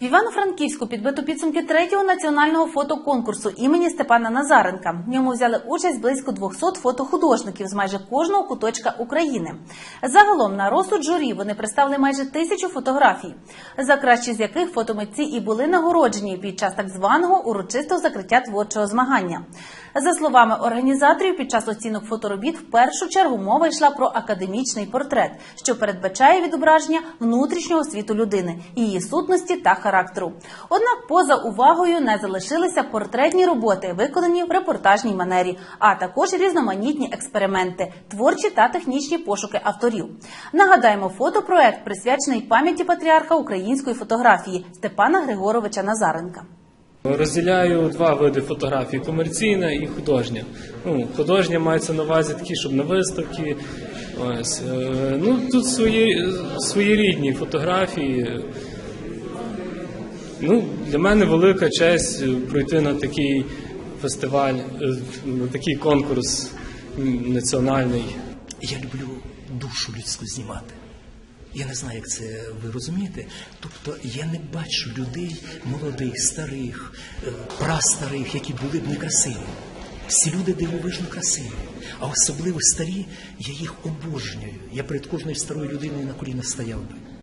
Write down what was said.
В Івано-Франківську підбито підсумки третього національного фотоконкурсу імені Степана Назаренка. В ньому взяли участь близько 200 фотохудожників з майже кожного куточка України. Загалом на розсуд журі вони представили майже тисячу фотографій, за кращі з яких фотомитці і були нагороджені під час так званого урочистого закриття творчого змагання. За словами організаторів, під час оцінок фоторобіт в першу чергу мова йшла про академічний портрет, що передбачає відображення внутрішнього світу людини, її сутності та характеру. Однак, поза увагою не залишилися портретні роботи, виконані в репортажній манері, а також різноманітні експерименти, творчі та технічні пошуки авторів. Нагадаємо, фотопроект присвячений пам'яті патріарха української фотографії Степана Григоровича Назаренка. Розділяю два види фотографій: комерційна і художня. Ну, художня мається на увазі такі, щоб на виставки. Ось. е, Ну, тут свої, своєрідні фотографії. Ну, для мене велика честь е, пройти на такий фестиваль, е, на такий конкурс національний. Я люблю душу людську знімати. Я не знаю, як це ви розумієте. Тобто я не бачу людей молодих, старих, е, прастарих, які були б некрасиві. Всі люди дивовижно красиві, а особливо старі, я їх обожнюю. Я перед кожною старою людиною на коліна стояв би.